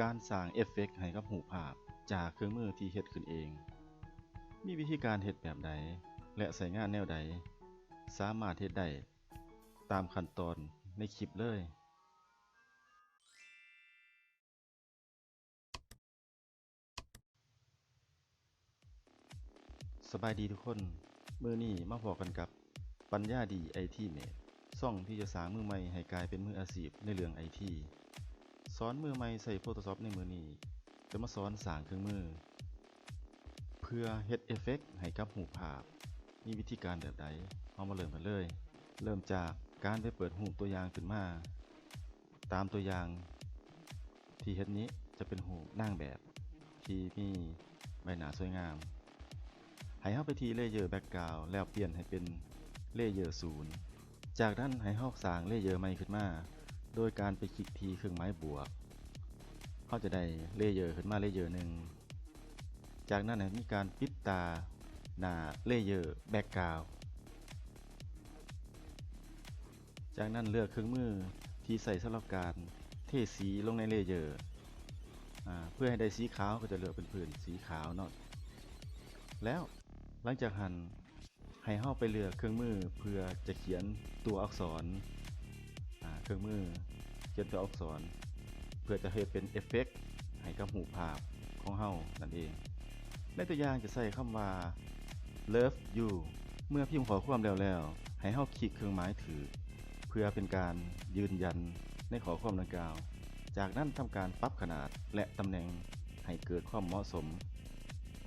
การสร้างเอฟเฟกต์ให้กับหูภาพจากเครื่องมือที่เฮ็ดขึ้นเอง มีวิธีการเฮ็ดแบบใด และใส่งานแนวใด สามารถเฮ็ดได้ตามขั้นตอนในคลิปเลยสบายดีทุกคน มือนี้มาพอกันกับปัญญาดีไอทีเมดซ่องที่จะสร้างมือใหม่ให้กลายเป็นมืออาชีพในเรื่องไอที สอนมือใหม่ใส่ Photoshop ในมือนี้จะมาสอนสร้างเครื่องมือ เพื่อเฮ็ดเอฟเฟกให้กับหูภาพ มีวิธีการแบบใดเอามาเริ่มกันเลย เริ่มจากการไปเปิดหูตัวอย่างขึ้นมา ตามตัวอย่าง ที่เฮ็ดนี้จะเป็นหูนั่งแบบ ที่มีใบหน้าสวยงาม ให้เฮาไปที่เลเยอร์แบ็กกราวแล้วเปลี่ยนให้เป็นเลเยอร์ศูนย์จากนั้นให้เฮาสร้างเลเยอร์ใหม่ขึ้นมา โดยการไปคลิกทีเครื่องไม้บวกเฮาจะได้เลเยอร์ขึ้นมาเลเยอร์หนึ่งจากนั้นมีการปิดตาหน้าเลเยอร์แบ็กกราวจากนั้นเลือกเครื่องมือที่ใส่สำหรับการเทสีลงในเลเยอร์อ่าเพื่อให้ได้สีขาวก็จะเลือกเป็นพื้นสีขาวเนาะแล้วหลังจากหันให้เฮาไปเลือกเครื่องมือเพื่อจะเขียนตัวอักษร เครื่องมือเขียนตัวอักษร เพื่อจะให้เป็นเอฟเฟกต์ให้กับหูภาพของเฮานั่นเอง ในตัวอย่างจะใส่คำว่า love you เมื่อพิมพ์ขอความแล้วแล้วให้เฮาคลิกเครื่องหมายถือ เพื่อเป็นการยืนยันในขอความดังกล่าว จากนั้นทำการปรับขนาดและตำแหน่งให้เกิดความเหมาะสม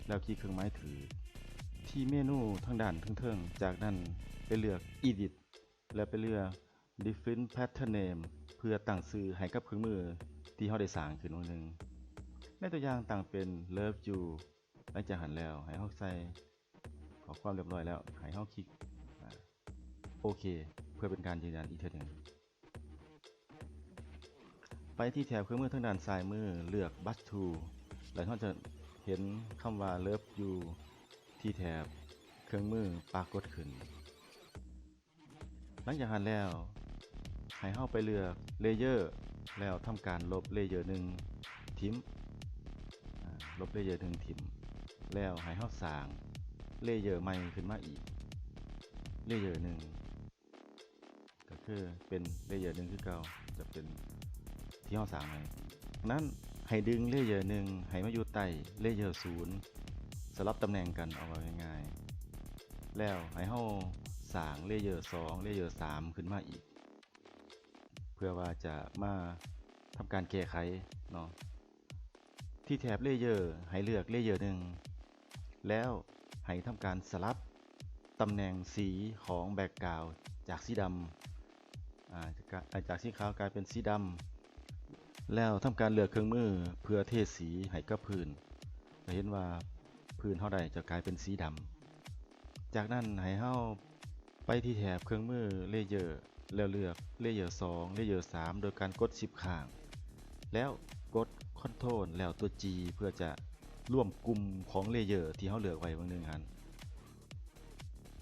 แล้วคลิกเครื่องไม้ถือ ที่เมนูทางด้านเทิงๆจากนั้นไปเลือก Edit และไปเลือก Different Pattern Name เพื่อตั้งชื่อให้กับเครื่องมือที่เราได้สร้างขึ้นมาหนึ่งในตัวอย่างตั้งเป็น Love You หลังจากหันแล้วให้เราใส่ขอความเรียบร้อยแล้วให้เราคลิกโอเค เพื่อเป็นการยืนยันอีกเทีหนึ่งไปที่แถบเครื่องมือทางด้านซ้ายมือเลือก Bus to แล้วเราจะเห็นคำว่า Love You ที่แถบเครื่องมือปรากฏขึ้น หลังจากนั้นแล้ว ให้เข้าไปเลือกเลเยอร์แล้วทำการลบเลเยอร์หนึ่งทิมลบเลเยอร์หนึ่งทิมแล้วให้เข้าสางเลเยอร์ใหม่ขึ้นมาอีกเลเยอร์หนึ่งก็คือเป็นเลเยอร์หนึ่งคือเก่าจะเป็นที่เข้าสางใหม่นั้นให้ดึงเลเยอร์หนึ่งให้มาอยู่ใต้เลเยอร์ศูนย์สลับตำแหน่งกันเอาไว้ง่ายๆแล้วให้เฮาสางเลเยอร์2เลเยอร์3ขึ้นมาอีก พื่อว่าจะมาทำการแก้ไขเนาะที่แถบเลเยอร์ให้เลือกเลเยอร์หนึ่งแล้วให้ทำการสลับตำแหน่งสีของแบ็กกราวจากสีดำาจากสีขาวกลายเป็นสีดำแล้วทำการเลือกเครื่องมือเพื่อเทสีให้กับพื้นจะเห็นว่าพื้นเท่าใดจะกลายเป็นสีดำจากนั้นให้เฮาไปที่แถบเครื่องมือเลเยอร์ แล้วเลือกเลเยอร์2เลเยอร์3โดยการกดชิปข้าง แล้วกดคอนโทรลแล้วตัว G เพื่อจะร่วมกลุ่มของเลเยอร์ที่เฮาเลือกไว้บางหนึงหัน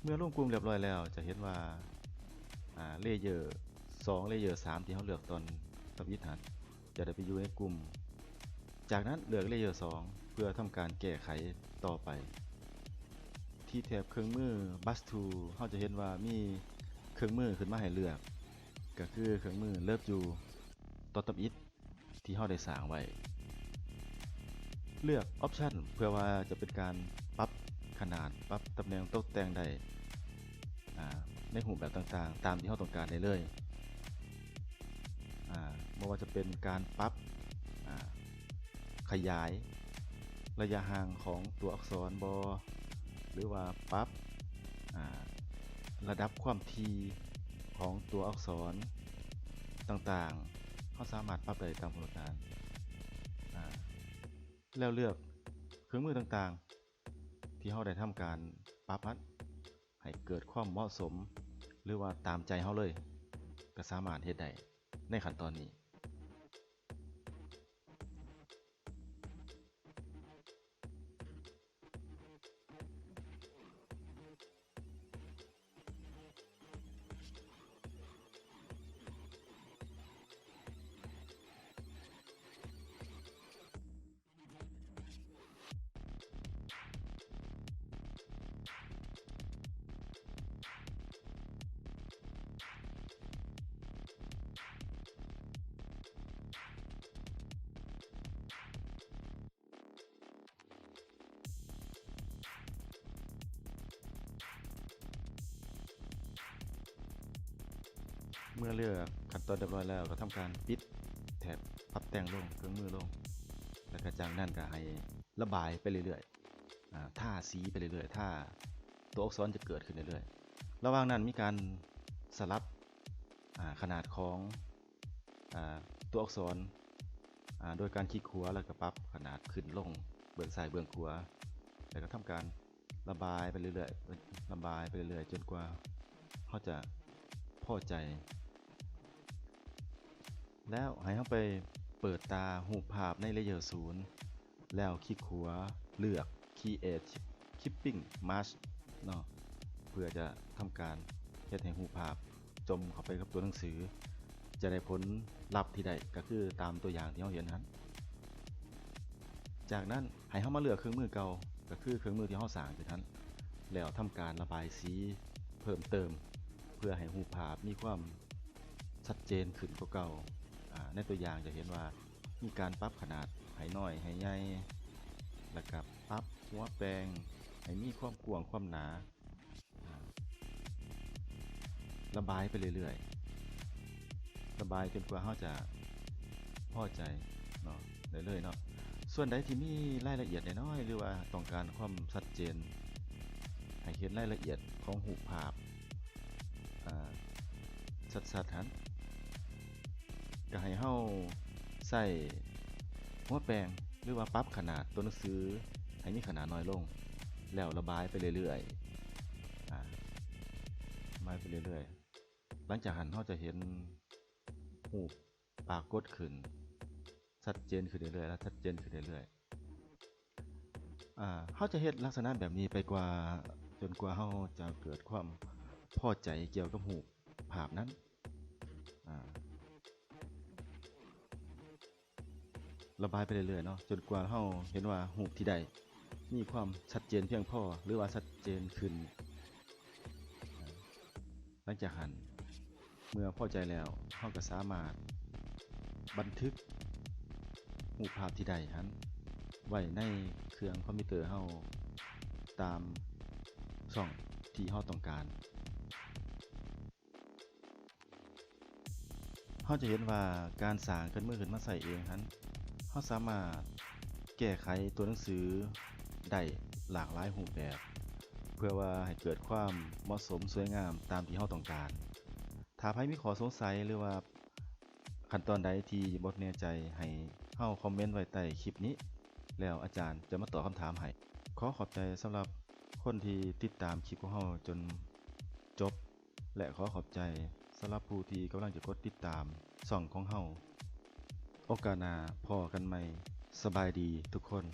เมื่อร่วมกลุ่มเรียบร้อยแล้วจะเห็นว่าเลเยอร์2เลเยอร์3ที่เฮาเลือกตอนทำยิดหันจะได้ไปอยู่ในกลุ่ม จากนั้นเลือกเลเยอร์2เพื่อทำการแก้ไขต่อไป ที่แถบเครื่องมือ Bus to เราจะเห็นว่ามี เครื่องมือขึ้นมาให้เลือก ก็คือเครื่องมือ Love You ต่อตับอิทที่เราได้สร้างไว้ เลือก Option เพื่อว่าจะเป็นการปรับขนาดปรับตำแหน่งตกแต่งได้ในรูแบบต่างๆ ตามที่เราต้องการได้เลยไม่ว่าจะเป็นการปรับขยาย ระยะห่างของตัวอักษรบอ หรือว่าปรับ ระดับความทีของตัวอักษรต่างๆเขาสามารถปรับได้ตามกำหนดการแล้วเลือกเครื่องมือต่างๆ ที่เขาได้ทำการปรับมันให้เกิดความเหมาะสม หรือว่าตามใจเขาเลย ก็สามารถเฮ็ดได้ในขั้นตอนนี้ เมื่อเลือกขั้นตอนเรียบร้อยแล้วก็ทำการปิดแถบพับแต่งลงเครื่องมือลงแล้วก็จากนั้นก็ให้ระบายไปเรื่อยๆท่าสีไปเรื่อยๆท่าตัวอักษรจะเกิดขึ้นเรื่อยๆระหว่างนั้นมีการสลับขนาดของอตัวอักษรโดยการคลิกขัวแล้วก็ปรับขนาดขึ้นลงเบื้องซ้ายเบื้องขวาแล้วก็ทำการระบายไปเรื่อยๆระบายไปเรื่อยๆ จนกว่าเขาจะพอใจ แล้วให้เข้าไปเปิดตาหูภาพในเลเยอร์ศูนย์แล้วคลิกขัวเลือก Create Clipping Mask เนาะเพื่อจะทำการเฮ็ดให้หูภาพจมเข้าไปกับตัวหนังสือ จะได้ผลลัพธ์ที่ได้ก็คือตามตัวอย่างที่เราเห็นนั้น จากนั้นให้เข้ามาเลือกเครื่องมือเก่าก็คือเครื่องมือที่เราสร้างจากนั้น แล้วทำการระบายสีเพิ่มเติม เพื่อให้หูภาพมีความชัดเจนขึ้นกว่าเก่า ในตัวอย่างจะเห็นว่ามีการปรับขนาดให้น้อยให้ใหญ่แล้วก็ปรับหัวแปลงให้มีความกว้างความหนา ระบายไปเรื่อยๆ ระบายจนกว่าเขาจะพอใจเนาะเรื่อยๆเนาะส่วนใดที่มีรายละเอียดน้อยๆหรือว่าต้องการความชัดเจน ให้เห็นรายละเอียดของหูภาพชัดๆหัน ก็ให้เฮาใส่หัวแปรงหรือว่าปรับขนาดตัวหนังสือให้มีขนาดน้อยลง แล้วระบายไปเรื่อยๆอ่าระบายไปเรื่อยๆ หลังจากหันเขาจะเห็นหูปากฏขึ้นชัดเจนขึ้นเรื่อยๆและชัดเจนขึ้นเรื่อยๆอ่าเขาจะเฮ็ดลักษณะแบบนี้ไปกว่าจนกว่าเขาจะเกิดความพอใจเกี่ยวกับหูภาพนั้นอ่า ระบายไปเรื่อยๆเนาะจนกว่าเขาเห็นว่าหูที่ใดมีความชัดเจนเพียงพอหรือว่าชัดเจนขึ้น หลังจากหันเมื่อพอใจแล้วเขาก็สามารถบันทึกรูภาพที่ใดหันไว้ในเครื่องคอมพิวเตอร์เฮาตามช่องที่เฮาต้องการเฮาจะเห็นว่าการสร้างกันเมื่อขึ้นมาใส่เองหัน เฮาสามารถแก้ไขตัวหนังสือได้หลากหลายรูปแบบ เพื่อว่าให้เกิดความเหมาะสมสวยงามตามที่เราต้องการ ถ้าใครมีข้อสงสัยหรือว่าขั้นตอนใดที่บ่แน่ใจให้เฮาคอมเมนต์ไว้ใต้คลิปนี้ แล้วอาจารย์จะมาตอบคำถามให้ขอขอบใจสำหรับคนที่ติดตามคลิปของเฮาจนจบ และขอขอบใจสำหรับผู้ที่กำลังจะกดติดตามส่องของเฮา โอกาสหน้าพอกันใหม่ สบายดีทุกคน